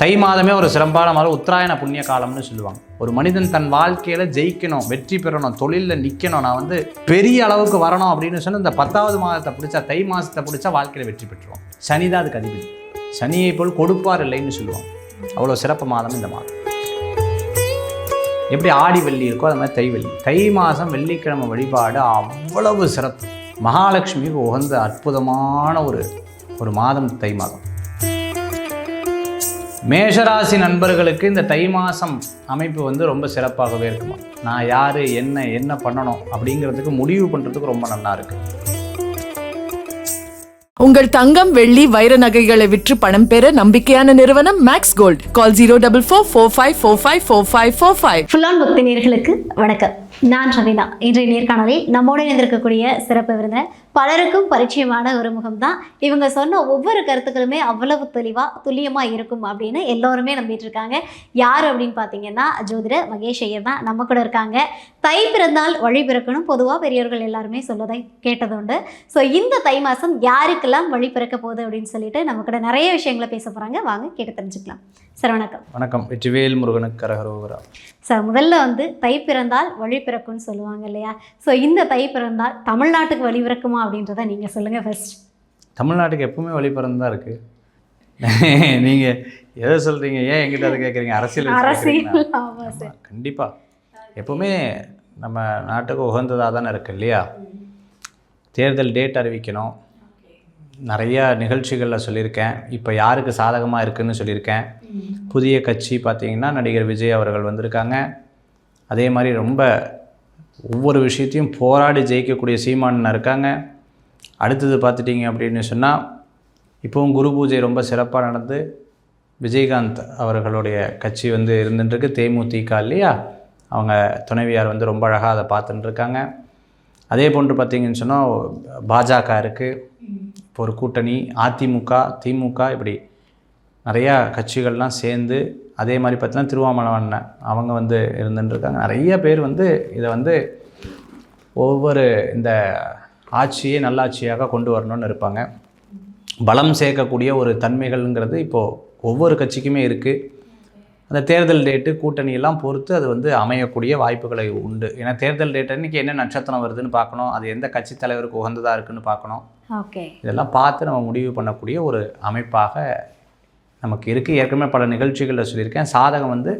தை மாதமே ஒரு சிறப்பான மாதம் உத்தராயண புண்ணிய காலம்னு சொல்லுவாங்க. ஒரு மனிதன் தன் வாழ்க்கையில் ஜெயிக்கணும் வெற்றி பெறணும் தொழிலில் நிற்கணும் நான் வந்து பெரிய அளவுக்கு வரணும் அப்படின்னு சொன்னால் இந்த பத்தாவது மாதத்தை பிடிச்சா தை மாதத்தை பிடிச்சா வாழ்க்கையில் வெற்றி பெற்றுவோம் சனி தான் அதுக்கு அதிபதி. சனியை போல் கொடுப்பார் இல்லைன்னு சொல்லுவாங்க. அவ்வளோ சிறப்பு மாதம் இந்த மாதம். எப்படி ஆடி வெள்ளி இருக்கோ அது மாதிரி தை வெள்ளி. தை மாதம் வெள்ளிக்கிழமை வழிபாடு அவ்வளவு சிறப்பு. மகாலட்சுமிக்கு உகந்த அற்புதமான ஒரு ஒரு மாதம் தை மாதம். மேஷராசி நண்பர்களுக்கு இந்த தை மாதம் அமைப்பு வந்து ரொம்ப சிறப்பாகவே இருக்குமா? நான் யார் என்ன என்ன பண்ணணும் அப்படிங்கிறதுக்கு முடிவு பண்ணுறதுக்கு ரொம்ப நல்லா இருக்கு. உங்கள் தங்கம் வெள்ளி வைர நகைகளை விற்று பணம் பெற நம்பிக்கையான நிறுவனம் Max Gold call zero double four four five four five four five four five ஃபுல்லான் பக்தி நேர்களுக்கு வணக்கம். நான் ரவிதா இன்றைய நேர்காணலில் நம்மோடு இணைந்திருக்கக்கூடிய சிறப்பு விருந்தினர். பலருக்கும் பரிச்சயமான ஒரு முகம் தான் இவங்க சொன்ன ஒவ்வொரு கருத்துக்களுமே அவ்வளவு தெளிவாக துல்லியமாக இருக்கும் அப்படின்னு எல்லோருமே நம்பிட்டு இருக்காங்க. யார் அப்படின்னு பார்த்தீங்கன்னா ஜோதிடர் மகேஷ் ஐயர் தான் நம்ம கூட இருக்காங்க. தை பிறந்தால் வழி பிறக்கணும். பொதுவாக பெரியவர்கள் எல்லாருமே சொல்வதை கேட்டதுண்டு ஸோ இந்த தை மாதம் யாருக்கெல்லாம் வழி பிறக்க போகுது அப்படின்னு சொல்லிட்டு நம்ம கூட நிறைய விஷயங்களை பேச போகிறாங்க வாங்க கேட்டு தெரிஞ்சுக்கலாம். சார் வணக்கம். வணக்கம். வெற்றிவேல் முருகனுக்கு கரகரோகரா. சார் முதல்ல வந்து தை பிறந்தால் வழி பிறக்கும்னு சொல்லுவாங்க இல்லையா? ஸோ இந்த தை பிறந்தால் தமிழ்நாட்டுக்கு வழி பிறக்குமா அப்படின்றத நீங்கள் சொல்லுங்கள் ஃபர்ஸ்ட் தமிழ்நாட்டுக்கு எப்பவுமே வழி பிறந்து தான் இருக்குது நீங்கள் எதை சொல்கிறீங்க ஏன் எங்கிட்ட அதை கேட்குறீங்க அரசியல் அரசியல் கண்டிப்பாக எப்பவுமே நம்ம நாட்டுக்கு உகந்ததாக தானே இருக்கு இல்லையா? தேர்தல் டேட் அறிவிக்கணும். நிறையா நிகழ்ச்சிகளில் சொல்லியிருக்கேன். இப்போ யாருக்கு சாதகமாக இருக்குதுன்னு சொல்லியிருக்கேன். புதிய கட்சி பார்த்திங்கன்னா நடிகர் விஜய் அவர்கள் வந்திருக்காங்க. அதே மாதிரி ரொம்ப ஒவ்வொரு விஷயத்தையும் போராடி ஜெயிக்கக்கூடிய சீமானன் இருக்காங்க. அடுத்தது பார்த்துட்டிங்க அப்படின்னு சொன்னால் இப்போவும் குரு பூஜை ரொம்ப சிறப்பாக நடந்து விஜயகாந்த் அவர்களுடைய கட்சி வந்து இருந்துட்டுருக்கு. தேமுதிக இல்லையா? அவங்க துணைவியார் வந்து ரொம்ப அழகாக அதை பார்த்துட்டுருக்காங்க. அதே போன்று பார்த்திங்கன்னு சொன்னால் பாஜக இருக்குது இப்போ ஒரு கூட்டணி அதிமுக திமுக இப்படி நிறையா கட்சிகள்லாம் சேர்ந்து அதே மாதிரி பார்த்தீங்கன்னா திருவாமலவண்ணன் அவங்க வந்து இருந்துட்டுருக்காங்க. நிறைய பேர் வந்து இதை வந்து ஒவ்வொரு இந்த ஆட்சியை நல்லாட்சியாக கொண்டு வரணும்னு இருப்பாங்க. பலம் சேர்க்கக்கூடிய ஒரு தன்மைகள்ங்கிறது இப்போது ஒவ்வொரு கட்சிக்குமே இருக்குது அந்த தேர்தல் டேட்டு கூட்டணியெல்லாம் பொறுத்து அது வந்து அமையக்கூடிய வாய்ப்புகளை உண்டு. ஏன்னா தேர்தல் டேட் அன்றைக்கி என்ன நட்சத்திரம் வருதுன்னு பார்க்கணும். அது எந்த கட்சி தலைவருக்கு உகந்ததாக இருக்குன்னு பார்க்கணும். ஓகே. இதெல்லாம் பார்த்து நம்ம முடிவு பண்ணக்கூடிய ஒரு அமைப்பாக நமக்கு இருக்குது ஏற்கனவே பல நிகழ்ச்சிகளில் சொல்லியிருக்கேன். சாதகம் வந்து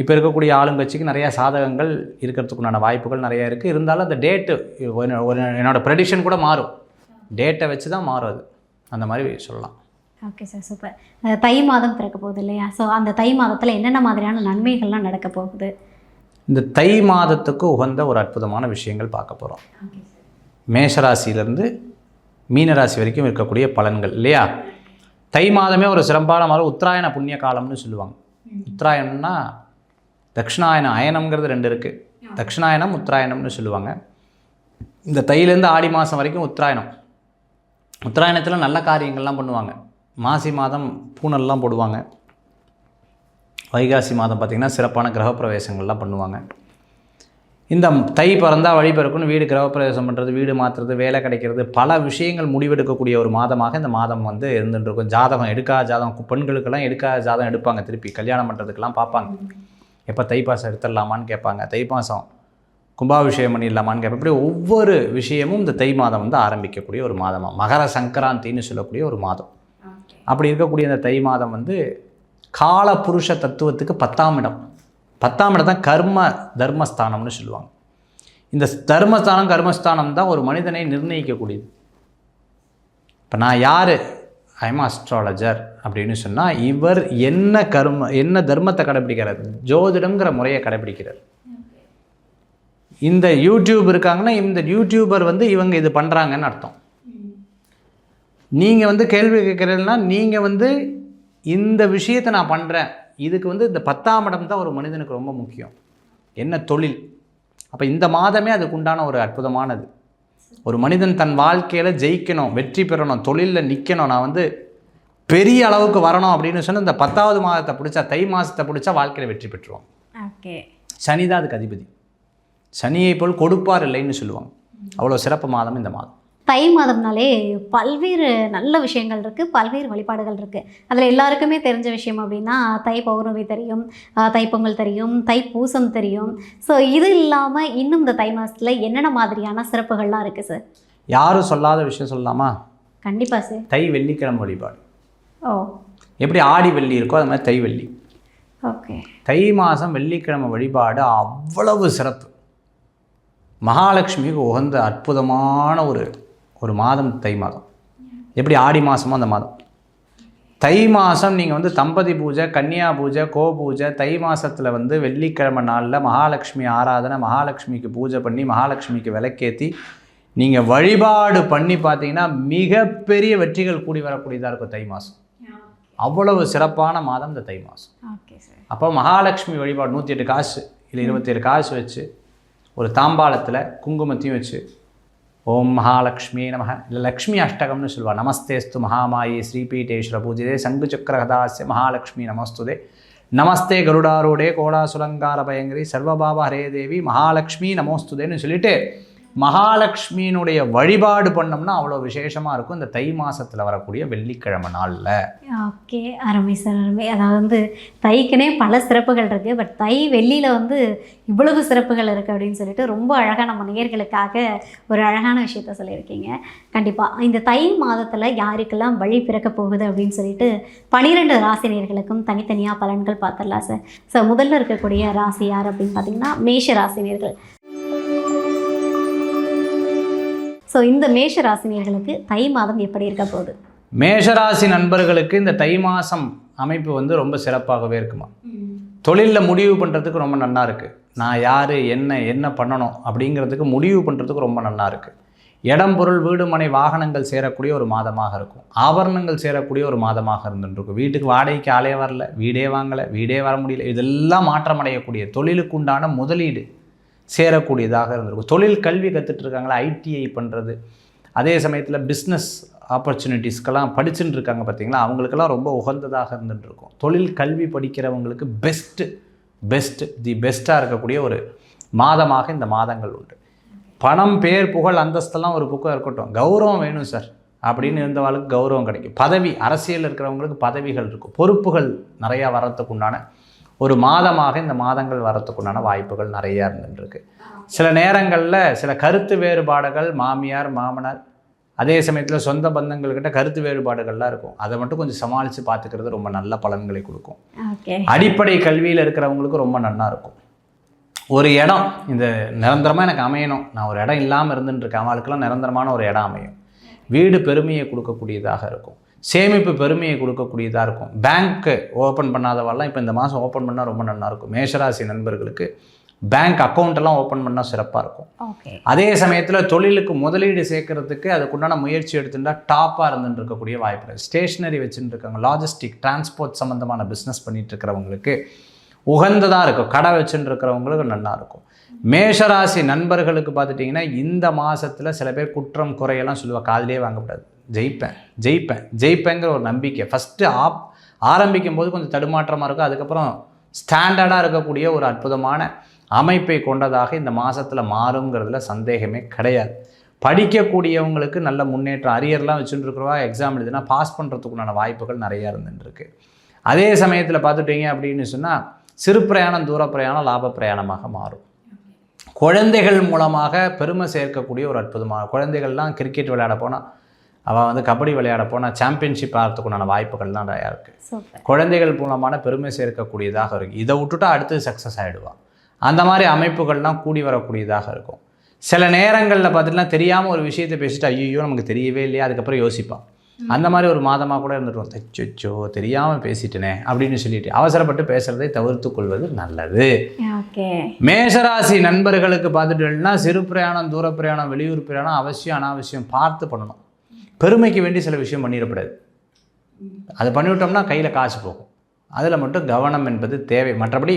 இப்போ இருக்கக்கூடிய ஆளுங்கட்சிக்கு நிறையா சாதகங்கள் இருக்கிறதுக்குண்டான வாய்ப்புகள் நிறையா இருக்குது இருந்தாலும் அந்த டேட்டு என்னோட ப்ரெடிஷன் கூட மாறும். டேட்டை வச்சு தான் மாறும் அது. அந்த மாதிரி சொல்லலாம். Okay sir super. தை மாதம் பிறக்க போகுது இல்லையா? ஸோ அந்த தை மாதத்தில் என்னென்ன மாதிரியான நன்மைகள்லாம் நடக்க போகுது? இந்த தை மாதத்துக்கு உகந்த ஒரு அற்புதமான விஷயங்கள் பார்க்க போகிறோம் மேஷராசியிலேருந்து மீனராசி வரைக்கும் இருக்கக்கூடிய பலன்கள் இல்லையா? தை மாதமே ஒரு சிறப்பான மாதம் உத்தராயண புண்ணிய காலம்னு சொல்லுவாங்க. உத்தராயணம்னா தட்சிணாயனம் அயனம்ங்கிறது ரெண்டு இருக்குது தட்சிணாயனம் உத்தராயணம்னு சொல்லுவாங்க. இந்த தையிலேருந்து ஆடி மாதம் வரைக்கும் உத்தராயணம். உத்தராயணத்தில் நல்ல காரியங்கள்லாம் பண்ணுவாங்க. மாசி மாதம் பூனல்லாம் போடுவாங்க. வைகாசி மாதம் பார்த்திங்கன்னா சிறப்பான கிரகப்பிரவேசங்கள்லாம் பண்ணுவாங்க. இந்த தை பிறந்தா வழி பிறக்குன்னு வீடு கிரகப்பிரவேசம் பண்ணுறது வீடு மாற்றுறது வேலை கிடைக்கிறது பல விஷயங்கள் முடிவெடுக்கக்கூடிய ஒரு மாதமாக இந்த மாதம் வந்து இருந்துட்டு இருக்கும் ஜாதகம் எடுக்காத ஜாதகம் பெண்களுக்கெல்லாம் எடுக்காத ஜாதகம் எடுப்பாங்க. திருப்பி கல்யாணம் பண்ணுறதுக்கெல்லாம் பார்ப்பாங்க. எப்போ தைப்பாசம் எடுத்துடலாமான்னு கேட்பாங்க. தைப்பாசம் கும்பாபிஷேகம் பண்ணிடலாமான்னு கேட்பேன் இப்படி ஒவ்வொரு விஷயமும் இந்த தை மாதம் வந்து ஆரம்பிக்கக்கூடிய ஒரு மாதமாக மகர சங்கராந்தின்னு சொல்லக்கூடிய ஒரு மாதம். அப்படி இருக்கக்கூடிய இந்த தை மாதம் வந்து கால புருஷ தத்துவத்துக்கு பத்தாம் இடம். பத்தாம் இடம் தான் கர்ம தர்மஸ்தானம்னு சொல்லுவாங்க. இந்த தர்மஸ்தானம் கர்மஸ்தானம் தான் ஒரு மனிதனை நிர்ணயிக்கக்கூடியது. இப்போ நான் யார்? ஐம் அஸ்ட்ராலஜர் அப்படின்னு சொன்னால் இவர் என்ன கர்ம என்ன தர்மத்தை கடைப்பிடிக்கிறார் ஜோதிடங்கிற முறையை கடைப்பிடிக்கிறார் இந்த யூடியூப் இருக்காங்கன்னா இந்த யூடியூபர் வந்து இவங்க இது பண்ணுறாங்கன்னு அர்த்தம். நீங்கள் வந்து கேள்வி கேட்குறீங்கன்னா நீங்கள் வந்து இந்த விஷயத்தை நான் பண்ணுறேன் இதுக்கு வந்து இந்த பத்தாம் இடம் தான் ஒரு மனிதனுக்கு ரொம்ப முக்கியம். என்ன தொழில்? அப்போ இந்த மாதமே அதுக்கு உண்டான ஒரு அற்புதமானது. ஒரு மனிதன் தன் வாழ்க்கையில் ஜெயிக்கணும் வெற்றி பெறணும் தொழிலில் நிற்கணும் நான் வந்து பெரிய அளவுக்கு வரணும் அப்படின்னு சொன்னால் இந்த பத்தாவது மாதத்தை பிடிச்சா தை மாதத்தை பிடிச்சா வாழ்க்கையில் வெற்றி பெற்றுவோம் ஓகே. சனி தான் அதுக்கு அதிபதி. சனியை போல் கொடுப்பார் இல்லைன்னு சொல்லுவாங்க. அவ்வளோ சிறப்பு மாதம் இந்த மாதம். தை மாதம்னாலே பல்வேறு நல்ல விஷயங்கள் இருக்குது பல்வேறு வழிபாடுகள் இருக்குது அதில் எல்லாருக்குமே தெரிஞ்ச விஷயம் அப்படின்னா தை பௌர்ணமி தெரியும் தைப்பொங்கல் தெரியும் தைப்பூசம் தெரியும். ஸோ இது இல்லாமல் இன்னும் இந்த தை மாதத்தில் என்னென்ன மாதிரியான சிறப்புகள்லாம் இருக்குது சார் யாரும் சொல்லாத விஷயம் சொல்லலாமா? கண்டிப்பாக சார் தை வெள்ளிக்கிழமை வழிபாடு. ஓ. எப்படி ஆடி வெள்ளி இருக்கோ அது மாதிரி தை வெள்ளி. ஓகே. தை மாதம் வெள்ளிக்கிழமை வழிபாடு அவ்வளவு சிறப்பு. மகாலட்சுமிக்கு உகந்த அற்புதமான ஒரு ஒரு மாதம் தை மாதம். எப்படி ஆடி மாதமோ அந்த மாதம். தை மாதம் நீங்கள் வந்து தம்பதி பூஜை கன்னியா பூஜை கோ பூஜை தை மாதத்தில் வந்து வெள்ளிக்கிழமை நாளில் மகாலட்சுமி ஆராதனை மகாலட்சுமிக்கு பூஜை பண்ணி மகாலட்சுமிக்கு விளக்கேற்றி நீங்கள் வழிபாடு பண்ணி பார்த்தீங்கன்னா மிகப்பெரிய வெற்றிகள் கூடி வரக்கூடியதாக இருக்கும் தை மாதம் அவ்வளவு சிறப்பான மாதம் இந்த தை மாதம் அப்போ மகாலட்சுமி வழிபாடு நூற்றி எட்டு காசு இல்லை இருபத்தேழு காசு வச்சு ஒரு தாம்பாளத்தில் குங்குமத்தையும் வச்சு ಓಂ ಮಹಾಲಕ್ಷ್ಮೀ ನಮಃ. ಲಕ್ಷ್ಮಿ ಅಷ್ಟಕಂನು ಸುಲ್ವ ನಮಸ್ತೆಸ್ತು ಮಹಾಮಾಯಿ ಶ್ರೀಪೀಠೇಶ್ವರ ಪೂಜಿದೆ ಸಂಘಚಕ್ರ ಮಹಾಲಕ್ಷ್ಮೀ ಮಹಾಲಕ್ಷ್ಮಿ ನಮಸ್ತುದೆ ನಮಸ್ತೆ ಗರುಡಾರೂಢೆ ಕೋಳಾಸುಲಂಗಾರ ಭಯಂಗ್ರಿ ಸರ್ವಭಾವ ಹರೇ ದೇವಿ ಮಹಾಲಕ್ಷ್ಮೀ ನಮೋಸ್ತುದೇನು ಸುಲಿಟೆ மகாலட்சுமியினுடைய வழிபாடு பண்ணோம்னா அவ்வளோ விசேஷமாக இருக்கும். இந்த தை மாதத்தில் வரக்கூடிய வெள்ளிக்கிழமை நாளில். ஓகே அருமை சார் அருமை. அதாவது வந்து தைக்குனே பல சிறப்புகள் இருக்குது பட் தை வெள்ளியில் வந்து இவ்வளவு சிறப்புகள் இருக்குது அப்படின்னு சொல்லிட்டு ரொம்ப அழகாக நம்ம நேர்களுக்காக ஒரு அழகான விஷயத்த சொல்லியிருக்கீங்க. கண்டிப்பாக இந்த தை மாதத்தில் யாருக்கெல்லாம் வழி பிறக்க போகுது அப்படின்னு சொல்லிட்டு பனிரெண்டு ராசி நேர்களுக்கும் தனித்தனியாக பலன்கள் பார்த்துடலாம் சார். ஸோ முதல்ல இருக்கக்கூடிய ராசி யார் அப்படின்னு பார்த்தீங்கன்னா மேஷ ராசினியர்கள் ஸோ இந்த மேஷ ராசினியர்களுக்கு தை மாதம் எப்படி இருக்க போகுது? மேஷராசி நண்பர்களுக்கு இந்த தை மாதம் அமைப்பு வந்து ரொம்ப சிறப்பாகவே இருக்குமா? தொழிலில் முடிவு பண்ணுறதுக்கு ரொம்ப நல்லா இருக்குது நான் யார் என்ன என்ன பண்ணணும் அப்படிங்கிறதுக்கு முடிவு பண்ணுறதுக்கு ரொம்ப நல்லா இருக்குது இடம் பொருள் வீடு மனை வாகனங்கள் சேரக்கூடிய ஒரு மாதமாக இருக்கும். ஆபரணங்கள் சேரக்கூடிய ஒரு மாதமாக இருந்துருக்கும் வீட்டுக்கு வாடகைக்கு ஆளே வரல வீடே வாங்கலை வீடே வர முடியல. இதெல்லாம் மாற்றமடையக்கூடிய தொழிலுக்கு உண்டான முதலீடு சேரக்கூடியதாக இருந்திருக்கும். தொழில் கல்வி கற்றுட்டு இருக்காங்களா ஐடிஐ பண்ணுறது அதே சமயத்தில் பிஸ்னஸ் ஆப்பர்ச்சுனிட்டிஸ்க்கெல்லாம் படிச்சுட்டு இருக்காங்க பார்த்தீங்களா அவங்களுக்கெல்லாம் ரொம்ப உகந்ததாக இருந்துட்டுருக்கும். தொழில் கல்வி படிக்கிறவங்களுக்கு பெஸ்ட்டு பெஸ்ட்டு தி பெஸ்ட்டாக இருக்கக்கூடிய ஒரு மாதமாக இந்த மாதங்கள் உண்டு. பணம் பேர் புகழ் அந்தஸ்தெல்லாம் ஒரு புக்கம் இருக்கட்டும். கௌரவம் வேணும் சார். அப்படின்னு இருந்தவாளுக்கு கௌரவம் கிடைக்கும். பதவி அரசியல் இருக்கிறவங்களுக்கு பதவிகள் இருக்கும். பொறுப்புகள் நிறையா வர்றதுக்கு உண்டான ஒரு மாதமாக இந்த மாதங்கள் வரத்துக்கு உண்டான வாய்ப்புகள் நிறையா இருந்துருக்கு சில நேரங்களில் சில கருத்து வேறுபாடுகள் மாமியார் மாமனார் அதே சமயத்தில் சொந்த பந்தங்கள்கிட்ட கருத்து வேறுபாடுகள்லாம் இருக்கும். அதை மட்டும் கொஞ்சம் சமாளித்து பார்த்துக்கிறது ரொம்ப நல்ல பலன்களை கொடுக்கும். அடிப்படை கல்வியில் இருக்கிறவங்களுக்கு ரொம்ப நல்லா இருக்கும். ஒரு இடம் இந்த நிரந்தரமாக எனக்கு அமையணும். நான் ஒரு இடம் இல்லாமல் இருந்துட்டு இருக்கேன் அவளுக்கெல்லாம் நிரந்தரமான ஒரு இடம் அமையும். வீடு பெருமையை கொடுக்கக்கூடியதாக இருக்கும். சேமிப்பு பெருமையை கொடுக்கக்கூடியதாக இருக்கும். பேங்க்கு ஓப்பன் பண்ணாதவெல்லாம் இப்போ இந்த மாதம் ஓப்பன் பண்ணால் ரொம்ப நல்லா இருக்கும். மேஷராசி நண்பர்களுக்கு பேங்க் அக்கௌண்ட்டெல்லாம் ஓப்பன் பண்ணால் சிறப்பாக இருக்கும். அதே சமயத்தில் தொழிலுக்கு முதலீடு சேர்க்கறதுக்கு அதுக்குண்டான முயற்சி எடுத்துட்டா டாப்பாக இருந்துட்டு இருக்கக்கூடிய வாய்ப்புகள் ஸ்டேஷ்னரி வச்சுட்டு இருக்காங்க. லாஜிஸ்டிக் டிரான்ஸ்போர்ட் சம்மந்தமான பிஸ்னஸ் பண்ணிட்டு இருக்கிறவங்களுக்கு உகந்ததாக இருக்கும். கடை வச்சுட்டு இருக்கிறவங்களுக்கு நல்லா இருக்கும். மேஷராசி நண்பர்களுக்கு பார்த்துட்டிங்கன்னா இந்த மாதத்தில் சில பேர் குற்றம் குறையெல்லாம் சொல்லுவாள் காதிலே வாங்கக்கூடாது ஜெயிப்பேன் ஜெயிப்பேன் ஜெயிப்பேங்கிற ஒரு நம்பிக்கை. ஃபஸ்ட்டு ஆப் ஆரம்பிக்கும் போது கொஞ்சம் தடுமாற்றமாக இருக்கும். அதுக்கப்புறம் ஸ்டாண்டர்டாக இருக்கக்கூடிய ஒரு அற்புதமான அமைப்பை கொண்டதாக இந்த மாதத்தில் மாறுங்கிறதுல சந்தேகமே கிடையாது. படிக்கக்கூடியவங்களுக்கு நல்ல முன்னேற்றம் அரியர்லாம் வச்சுட்டு இருக்கிறவா எக்ஸாம் எழுதுனா பாஸ் பண்ணுறதுக்குண்டான வாய்ப்புகள் நிறையா இருந்துருக்கு அதே சமயத்தில் பார்த்துட்டீங்க அப்படின்னு சொன்னால் சிறு பிரயாணம் தூர பிரயாணம் லாப பிரயாணமாக மாறும். குழந்தைகள் மூலமாக பெருமை சேர்க்கக்கூடிய ஒரு அற்புதமான குழந்தைகள்லாம் கிரிக்கெட் விளையாட போனால் அவள் வந்து கபடி விளையாட போனால் சாம்பியன்ஷிப் ஆகிறதுக்குண்டான வாய்ப்புகள் தான் நிறையா இருக்குது குழந்தைகள் மூலமான பெருமை சேர்க்கக்கூடியதாக இருக்குது இதை விட்டுட்டா அடுத்து சக்ஸஸ் ஆகிடுவான் அந்த மாதிரி அமைப்புகள்லாம் கூடி வரக்கூடியதாக இருக்கும். சில நேரங்களில் பார்த்துட்டுனா தெரியாமல் ஒரு விஷயத்தை பேசிட்டு ஐயோ நமக்கு தெரியவே இல்லையா? அதுக்கப்புறம் யோசிப்பான் அந்த மாதிரி ஒரு மாதமாக கூட இருந்துட்டோம் தச்சோ தெரியாமல் பேசிட்டேனே அப்படின்னு சொல்லிட்டு அவசரப்பட்டு பேசுகிறதை தவிர்த்து கொள்வது நல்லது. மேஷராசி நண்பர்களுக்கு பார்த்துட்டோம்னா சிறு பிரயாணம் தூர பிரயாணம் வெளியூர் பிரயாணம் அவசியம் அனாவசியம் பார்த்து பண்ணணும். பெருமைக்கு வேண்டி சில விஷயம் பண்ணிடக்கூடாது. அது பண்ணிவிட்டோம்னா கையில் காசு போகும். அதில் மட்டும் கவனம் என்பது தேவை. மற்றபடி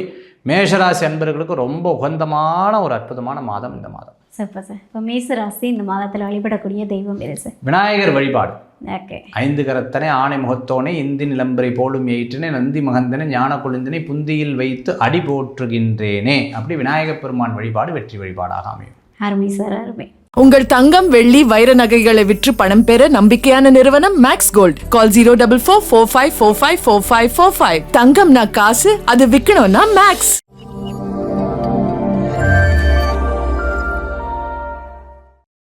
மேஷராசி அன்பர்களுக்கு ரொம்ப உகந்தமான ஒரு அற்புதமான மாதம் இந்த மாதம். Super sir. இப்போ மேச ராசி இந்த மாதத்தில் வழிபடக்கூடிய தெய்வம் எது சார். விநாயகர் வழிபாடு. ஓகே. ஐந்து கரத்தனை ஆணை முகத்தோனே இந்தி நிலம்பரை போலும் எயிற்றினை நந்தி மகந்தனை ஞான கொழுந்தினை புந்தியில் வைத்து அடி போற்றுகின்றேனே. அப்படி விநாயகப் பெருமான் வழிபாடு வெற்றி வழிபாடாக அமையும். அருமை சார் அருமை. உங்கள் தங்கம் வெள்ளி வைர நகைகளை விற்று பணம் பெற நம்பிக்கையான நிறுவனம் Max Gold call zero double four four five four five four five four five தங்கம்னா காசு அது விற்கணும்னா மேக்ஸ்